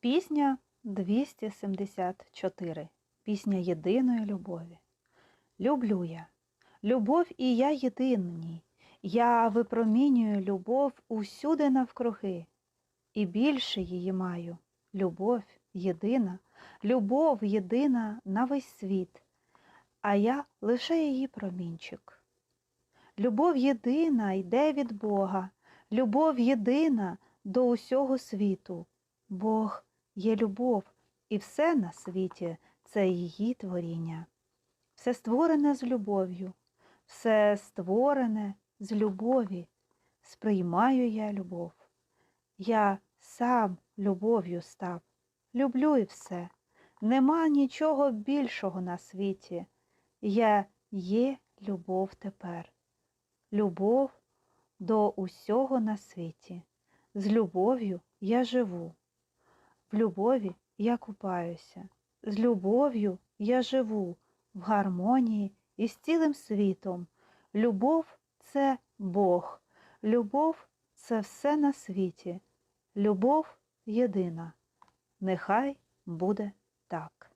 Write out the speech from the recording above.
Пісня 274. Пісня єдиної любові. Люблю я. Любов і я єдині. Я випромінюю любов усюди навкруги. І більше її маю. Любов єдина, любов єдина на весь світ. А я лише її промінчик. Любов єдина йде від Бога, любов єдина до усього світу. Бог є любов, і все на світі це її творіння. Все створене з любов'ю, все створене з любові. Сприймаю я любов. Я сам любов'ю став, люблю і все. Нема нічого більшого на світі. Я є любов тепер. Любов до усього на світі. З любов'ю я живу. В любові я купаюся. З любов'ю я живу в гармонії із цілим світом. Любов це Бог. Любов це все на світі. Любов єдина. Нехай буде так.